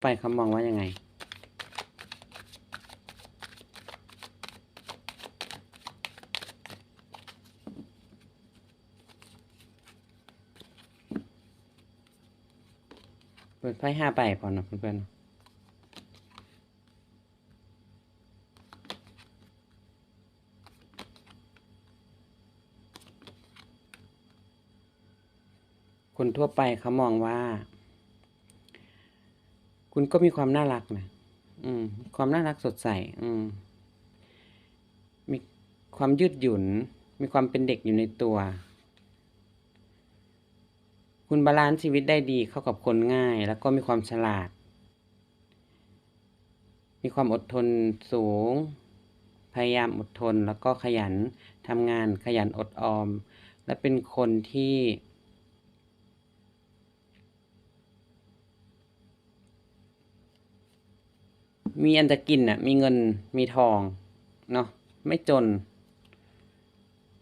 ไปเขามองว่ายังไง เปิดไพ่ห้าใบพอนะเพื่อนๆคนทั่วไปเขามองว่า คุณก็มีความน่ารักนะอืม ความน่ารักสดใส อืม มีความยืดหยุ่น มีความเป็นเด็กอยู่ในตัว คุณบาลานซ์ชีวิตได้ดีเข้ากับคนง่าย แล้วก็มีความฉลาด มีความอดทนสูง พยายามอดทนแล้วก็ขยันทำงานขยันอดออม และเป็นคนที่ มีอันจะกินน่ะ มีเงินมีทอง เนาะไม่จน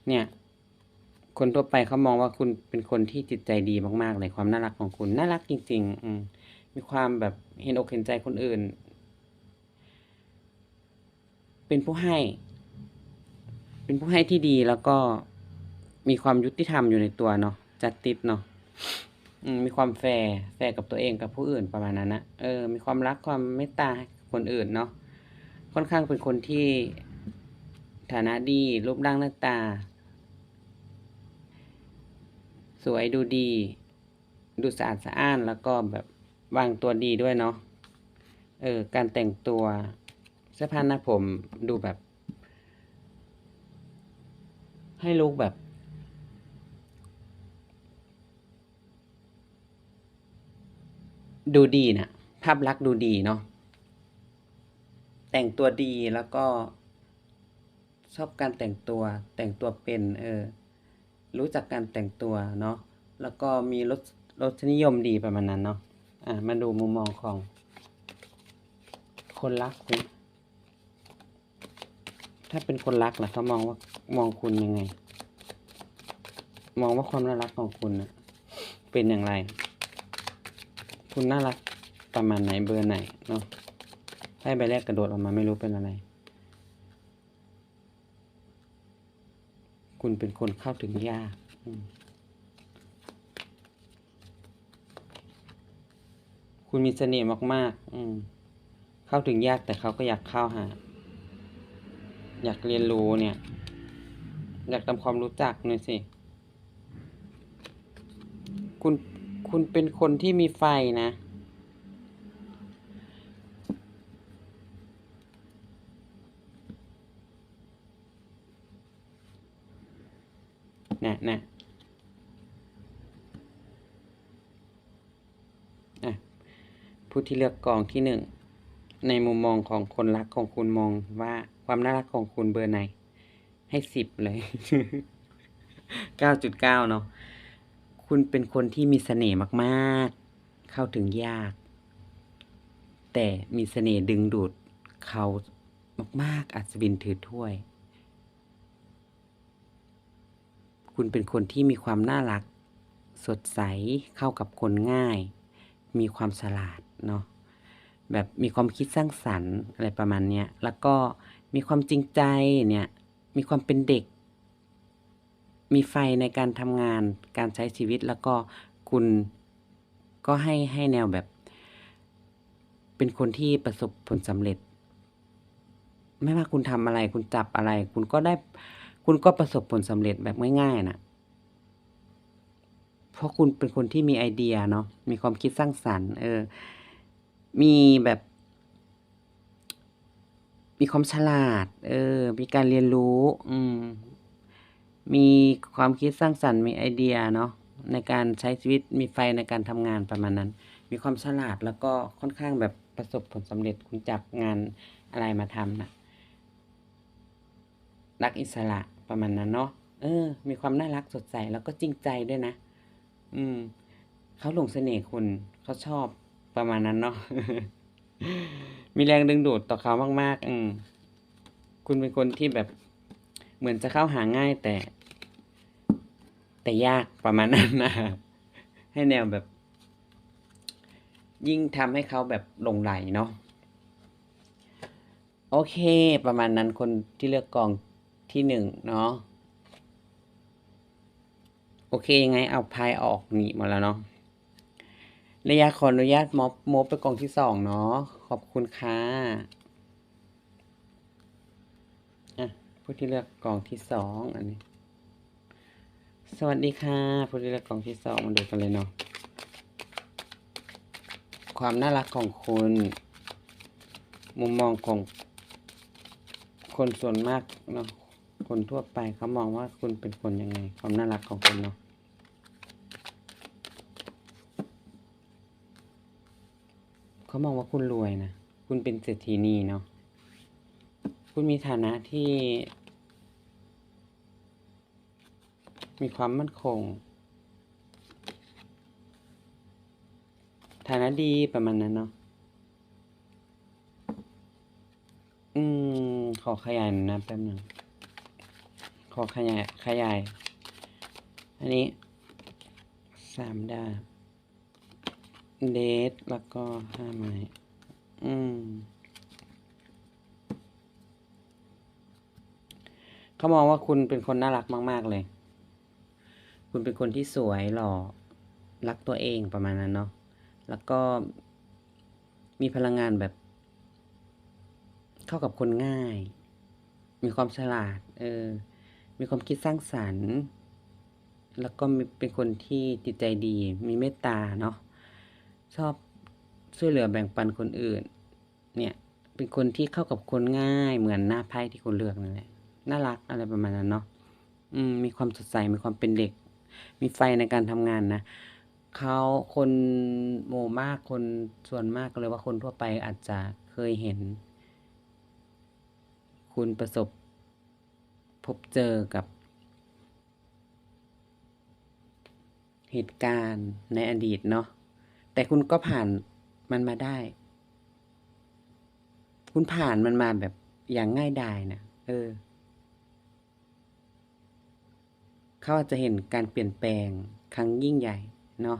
เนี่ย คนทั่วไปเขามองว่าคุณเป็นคนที่จิตใจดีมากๆเลยความน่ารักของคุณน่ารักจริง ๆ อืมีความแบบเห็นอกเห็นใจคนอื่น เป็นผู้ให้ เป็นผู้ให้ที่ดีแล้วก็มีความยุติธรรมอยู่ในตัวเนาะจัดติดเนาะมีความแฟร์แฟร์กับตัวเองกับผู้อื่นประมาณนั้นนะเออ มีความรักความเมตตา คนอื่นเนาะค่อนข้างเป็นคนที่ฐานะดีรูปร่างหน้าตา สวยดูดี ดูสะอาดสะอ้านแล้วก็แบบวางตัวดีด้วยเนาะเออการแต่งตัวเสื้อผ้าหน้าผมดูแบบ ให้ลุกแบบ ดูดีน่ะภาพลักษณ์ดูดีเนาะ แต่งตัวดีแล้วก็ชอบการแต่งตัวแต่งตัวเป็นเออรู้จักการแต่งตัวเนาะแล้วก็มีรสรสนิยมดีประมาณนั้นเนาะอะมาดูมุมมองของ คนรักสิถ้าเป็นคนรักล่ะเขามองว่ามองคุณยังไง มองว่าความน่ารักของคุณนะเป็นอย่างไร คุณน่ารักประมาณไหนเบอร์ไหนเนาะ ไพ่ใบแรกกระโดดออกมาไม่รู้เป็นอะไร คุณเป็นคนเข้าถึงยากคุณมีเสน่ห์มากๆ อืม เข้าถึงยากแต่เขาก็อยากเข้าหา อยากเรียนรู้เนี่ย อยากทำความรู้จักหน่อยสิ คุณ คุณเป็นคนที่มีไฟนะ นะนะอะผู้ที่เลือกกองที่หนึ่งในมุมมองของคนรักของคุณมองว่าความน่ารักของคุณเบอร์ไหน ให้สิบเลยเก้าจุดเก้าเนาะคุณเป็นคนที่มีเสน่ห์มากๆ เข้าถึงยาก แต่มีเสน่ห์ดึงดูดเขามากๆ อัศวินถือถ้วย คุณเป็นคนที่มีความน่ารัก สดใสเข้ากับคนง่าย มีความฉลาดเนาะแบบมีความคิดสร้างสรรค์อะไรประมาณเนี้ยแล้วก็มีความจริงใจเนี่ยมีความเป็นเด็ก มีไฟในการทำงานการใช้ชีวิตแล้วก็คุณก็ให้ให้แนวแบบ เป็นคนที่ประสบผลสำเร็จ ไม่ว่าคุณทำอะไรคุณจับอะไร คุณก็ได้ คุณก็ประสบผลสำเร็จแบบง่ายๆนะเพราะคุณเป็นคนที่มีไอเดียเนาะมีความคิดสร้างสรรค์ เออ มีแบบ มีความฉลาด เออ มีการเรียนรู้ อืม มีความคิดสร้างสรรค์มีไอเดียเนาะในการใช้ชีวิตมีไฟในการทำงานประมาณนั้น มีความฉลาดแล้วก็ค่อนข้างแบบประสบผลสำเร็จคุณจับงานอะไรมาทำนะรักอิสระ ประมาณนั้นเนาะเออ มีความน่ารักสดใสแล้วก็จริงใจด้วยนะ อืมเขาหลงเสน่ห์คุณเขาชอบประมาณนั้นเนาะมีแรงดึงดูดต่อเขามาก ๆ อืมคุณเป็นคนที่แบบเหมือนจะเข้าหาง่ายแต่ แต่ยากประมาณนั้นนะให้แนวแบบ ยิ่งทำให้เขาแบบหลงไหลเนาะโอเค ประมาณนั้นคนที่เลือกกอง ที่หนึ่งเนาะโอเคยังไงเอาพายออกหนีหมดแล้วเนาะระยะขออนุญาตม็อบมบไปกองที่สองเนาะขอบคุณค่ะอะผู้ที่เลือกกองที่สองอันนี้ สวัสดีค่ะผู้ที่เลือกกองที่สองมาดูกันเลยเนาะความน่ารักของคุณ มุมมองของคนส่วนมากเนาะ คนทั่วไปเขามองว่าคุณเป็นคนยังไง ความน่ารักของคุณเนาะเขามองว่าคุณรวยนะ คุณเป็นเศรษฐีนีเนาะ คุณมีฐานะที่ มีความมั่นคง ฐานะดีประมาณนั้นเนาะ อืม ขอขยายหน่อยนะแป๊บหนึง อขยายขยาย อันนี้สามดาบเดทแล้วก็ห้าไม้อืมเขามองว่าคุณเป็นคนน่ารักมาก ๆ เลย คุณเป็นคนที่สวยหล่อ รักตัวเองประมาณนั้นเนาะ แล้วก็มีพลังงานแบบ เข้ากับคนง่าย มีความฉลาด เออ มีความคิดสร้างสรรค์ แล้วก็มีเป็นคนที่จิตใจดี มีเมตตาเนาะ ชอบช่วยเหลือแบ่งปันคนอื่น เนี่ย เป็นคนที่เข้ากับคนง่าย เหมือนหน้าไพ่ที่คุณเลือกนั่นแหละ น่ารักอะไรประมาณนั้นเนาะ อืม มีความสดใส มีความเป็นเด็ก มีไฟในการทำงานนะเขาคนหมู่มากคนส่วนมากเลยว่าคนทั่วไปอาจจะเคยเห็น คุณประสบ พบเจอกับ เหตุการณ์ในอดีตเนาะแต่คุณก็ผ่านมันมาได้ คุณผ่านมันมาแบบอย่างง่ายดายนะเออ เขาอาจจะเห็นการเปลี่ยนแปลงครั้งยิ่งใหญ่เนาะ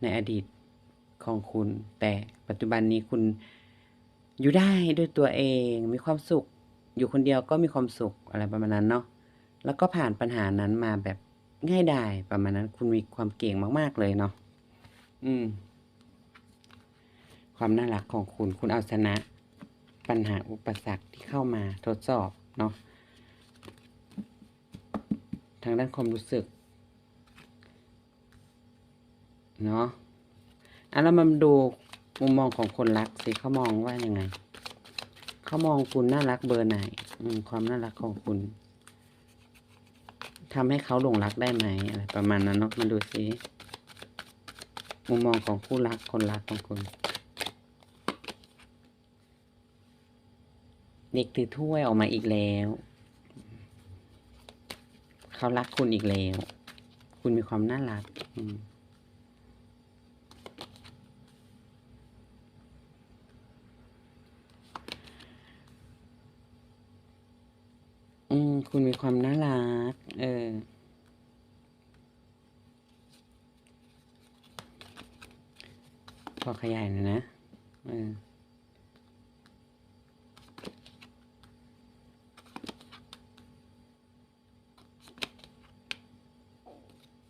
ในอดีตของคุณ แต่ปัจจุบันนี้คุณอยู่ได้ด้วยตัวเองมีความสุข อยู่คนเดียวก็มีความสุขอะไรประมาณนั้นเนาะแล้วก็ผ่านปัญหานั้นมาแบบง่ายดายประมาณนั้น คุณมีความเก่งมาก ๆ เลยเนาะอืม ความน่ารักของคุณ คุณเอาชนะ ปัญหาอุปสรรคที่เข้ามาทดสอบเนาะทางด้านความรู้สึกเนาะอะเรามาดูมุมมองของคนรักสิเขามองว่ายังไง เขามองคุณน่ารักเบอร์ไหน อืม ความน่ารักของคุณทำให้เขาหลงรักได้ไหมอะไรประมาณนั้นเนาะมาดูสิมุมมองของคู่รักคนรักของคุณเด็กถือถ้วยออกมาอีกแล้ว เขารักคุณอีกแล้ว คุณมีความน่ารัก อืม คุณมีความน่ารัก เออขอขยายหน่อยนะ เออ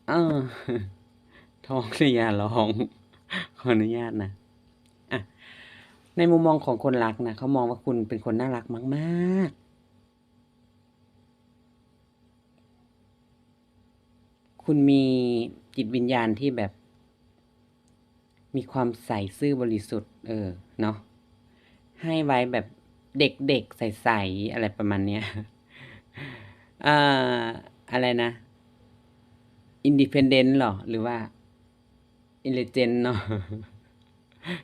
เออท้องเลยอย่าร้อง ขออนุญาตนะอะในมุมมองของคนรักนะเขามองว่าคุณเป็นคนน่ารักมาก ๆ คุณมีจิตวิญญาณที่แบบ มีความใสซื่อบริสุทธิ์ เออ เนาะให้ไว้แบบเด็กๆใสๆอะไรประมาณเนี้ยอ่าอะไรนะ Independent เหรอ หรือว่า Intelligent เนาะ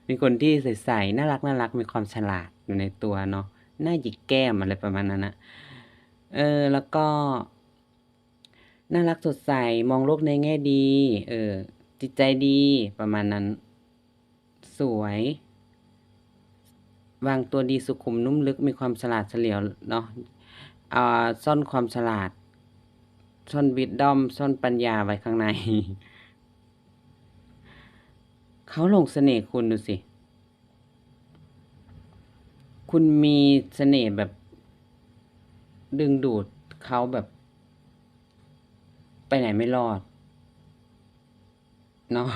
เป็นคนที่ใสๆน่ารักๆมีความฉลาดอยู่ในตัวเนาะหน้าหยิกแก้มอะไรประมาณนั้นนะเออ แล้วก็ น่ารักสดใสมองโลกในแง่ดี เออ จิตใจดีประมาณนั้น สวย วางตัวดีสุขุมนุ่มลึกมีความฉลาดเฉลียวเนาะอ่าซ่อนความฉลาด ซ่อน Wisdom ซ่อนปัญญาไว้ข้างใน เขาหลงเสน่ห์คุณดูสิ คุณมีเสน่ห์แบบ ดึงดูดเขาแบบ ไปไหนไม่รอดเนาะ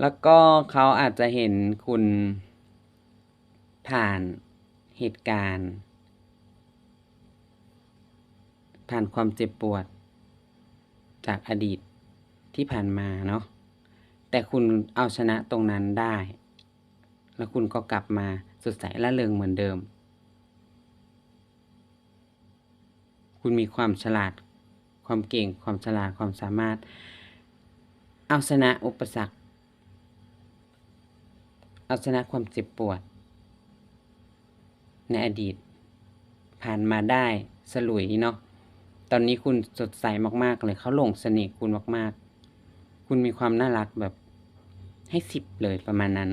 แล้วก็เขาอาจจะเห็นคุณผ่านเหตุการณ์ ผ่านความเจ็บปวด จากอดีตที่ผ่านมาเนาะแต่คุณเอาชนะตรงนั้นได้ แล้วคุณก็กลับมาสดใสละเริงเหมือนเดิม คุณมีความฉลาด ความเก่ง ความฉลาด ความสามารถ เอาชนะอุปสรรค เอาชนะความเจ็บปวด ในอดีต ผ่านมาได้สลุยเนาะ ตอนนี้คุณสดใสมาก ๆ เลยเขาหลงเสน่ห์คุณมาก ๆ คุณมีความน่ารักแบบให้สิบเลยประมาณนั้น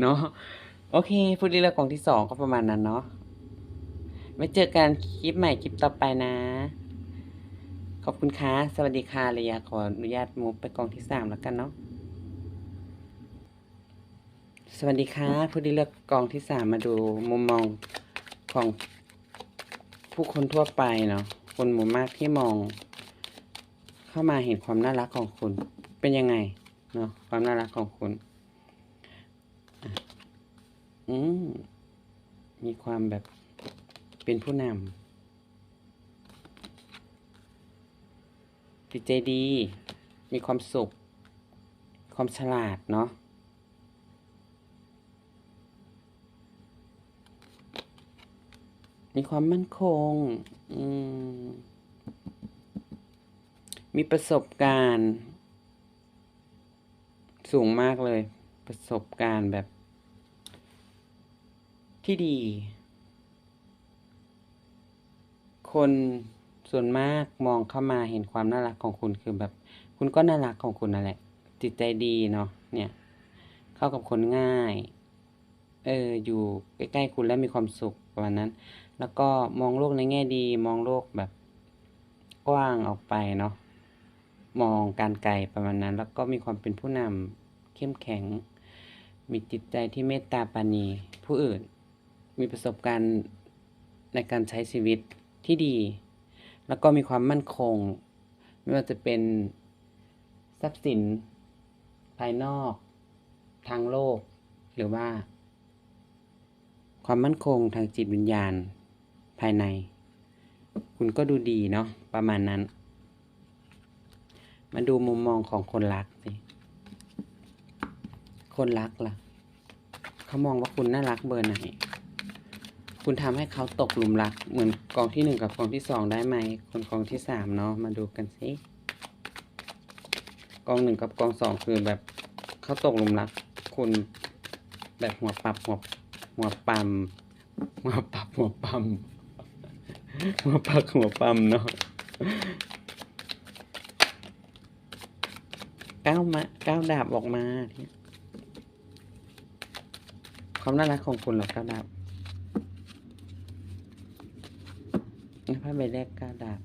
เนาะโอเคพูดดีแล้วกองที่สองก็ประมาณนั้นเนาะไว้เจอกันคลิปใหม่คลิปต่อไปนะ ขอบคุณค่ะ สวัสดีค่ะเลยอยขออนุญาตมูฟไปกองที่สามแล้วกันเนาะ สวัสดีค่ะ ผู้ที่เลือกกองที่สามมาดูมุมมองของผู้คนทั่วไปเนาะ คนหมู่มากที่มอง เข้ามาเห็นความน่ารักของคุณ เป็นยังไงเนาะความน่ารักของคุณ อืมมีความแบบเป็นผู้นำ จิตใจดี มีความสุข ความฉลาดเนาะมีความมั่นคงมมีประสบการณ์ สูงมากเลย ประสบการณ์แบบ ที่ดี คน ส่วนมากมองเข้ามาเห็นความน่ารักของคุณคือแบบ คุณก็น่ารักของคุณนั่นแหละ จิตใจดีเนาะเนี่ย เข้ากับคนง่าย เอออยู่ใกล้ๆคุณแล้วมีความสุขประมาณนั้น แล้วก็มองโลกในแง่ดี มองโลกแบบกว้างออกไปเนาะมองการไกลประมาณนั้น แล้วก็มีความเป็นผู้นำเข้มแข็ง มีจิตใจที่เมตตาปาณีผู้อื่น มีประสบการณ์ในการใช้ชีวิตที่ดี แล้วก็มีความมั่นคง ไม่ว่าจะเป็นทรัพย์สินภายนอก ทางโลก หรือว่า ความมั่นคงทางจิตวิญญาณภายใน คุณก็ดูดีเนาะประมาณนั้น มาดูมุมมองของคนรักสิคนรักล่ะ เขามองว่าคุณน่ารักเบอร์ไหน คุณทำให้เขาตกหลุมรัก เหมือนกองที่หนึ่งกับกองที่สองได้ไหมคนกองที่สามเนาะมาดูกันสิกองหนึ่งกับกองสองคือแบบเขาตกหลุมรัก คุณแบบหัวปับหัวหัวปั๊มหัวปับหัวปั๊มหัวปักหัวปั๊มเนาะก้าวมาก้าวดาบออกมาเนี่ยความน่ารักของคุณหรอก้าวดาบ นี่พระใบแรกก้าวดาบ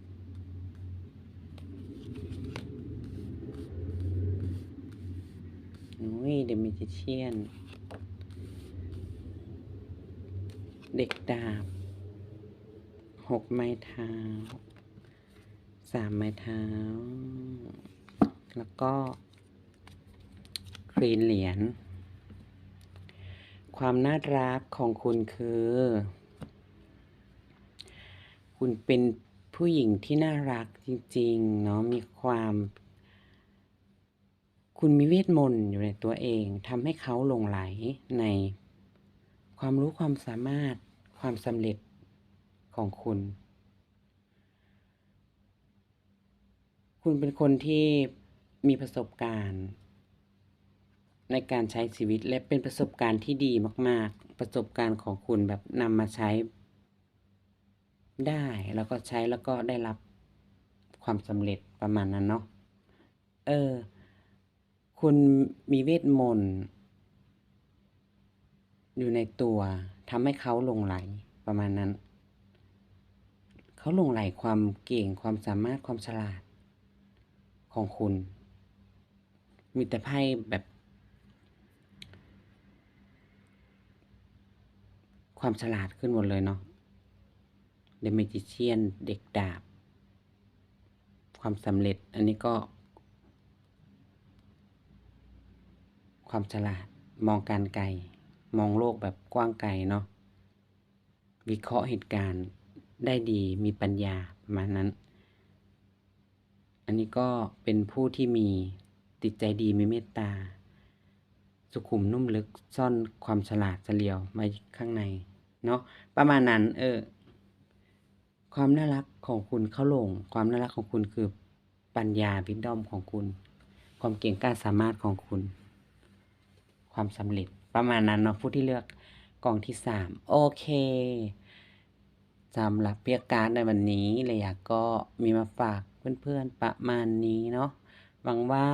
อุ้ยเดมิจิเชียน เด็กดาบหกไม้เท้าสามไม้เท้า แล้วก็ครีนเหรียญความน่ารักของคุณคือ คุณเป็นผู้หญิงที่น่ารักจริงๆเนาะมีความ คุณมีเวทมนต์อยู่ในตัวเองทำให้เขาหลงไหลในความรู้ความสามารถความสำเร็จของคุณ คุณเป็นคนที่มีประสบการณ์ ในการใช้ชีวิตและเป็นประสบการณ์ที่ดีมาก ๆ ประสบการณ์ของคุณแบบนำมาใช้ ได้แล้วก็ใช้แล้วก็ได้รับความสำเร็จประมาณนั้นเนาะเออ คุณมีเวทมนต์อยู่ในตัวทำให้เขาลงไหลประมาณนั้น เขาลงไหลความเก่งความสามารถความฉลาดของคุณ มีแต่ไพ่แบบ ความฉลาดขึ้นหมดเลยเนาะ The Magician เด็กดาบ ความสำเร็จอันนี้ก็ ความฉลาดมองการไกล มองโลกแบบกว้างไกลเนาะวิเคราะห์เหตุการณ์ได้ดีมีปัญญาประมาณนั้น อันนี้ก็เป็นผู้ที่มีจิตใจดีมีเมตตา สุขุมนุ่มลึกซ่อนความฉลาดเฉลียวไว้ข้างใน เนาะประมาณนั้น เออ ความน่ารักของคุณเข้าลง ความน่ารักของคุณคือปัญญา Wisdom ของคุณ ความเก่งกล้าสามารถของคุณ ความสำเร็จประมาณนั้นเนาะผู้ที่เลือกกองที่3โอเคสำหรับเปียกการ์ดในวันนี้เลยอยากก็มีมาฝากเพื่อนๆประมาณนี้เนาะหวังว่า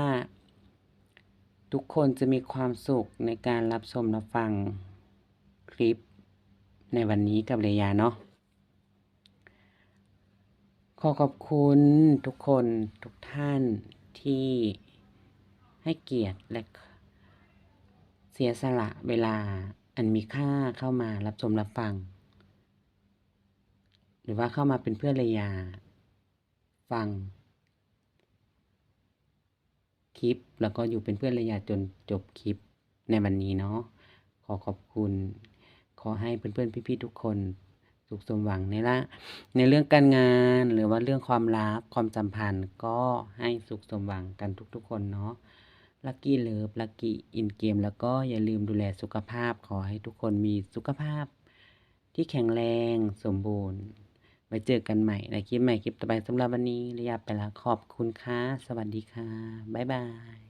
ทุกคนจะมีความสุขในการรับชมรับฟังคลิปในวันนี้กับเรยาเนาะ ขอขอบคุณทุกคนทุกท่านที่ให้เกียรติและเสียสละเวลาอันมีค่าเข้ามารับชมรับฟัง หรือว่าเข้ามาเป็นเพื่อนเรยา ฟัง คลิปแล้วก็อยู่เป็นเพื่อนเรยาจนจบคลิปในวันนี้เนาะขอขอบคุณ ขอให้เพื่อนๆพี่ๆทุกคน สุขสมหวังในละในเรื่องการงานหรือว่าเรื่องความรักความสัมพันธ์ก็ให้สุขสมหวังกันทุก ๆ คนเนาะลักกี้เลิฟลักกี้อินเกมแล้วก็อย่าลืมดูแลสุขภาพขอให้ทุกคนมีสุขภาพ ที่แข็งแรงสมบูรณ์ไว้เจอกันใหม่ในคลิปใหม่คลิปต่อไปสำหรับวันนี้ระยะไปแล้วขอบคุณค่ะสวัสดีค่ะบ๊ายบาย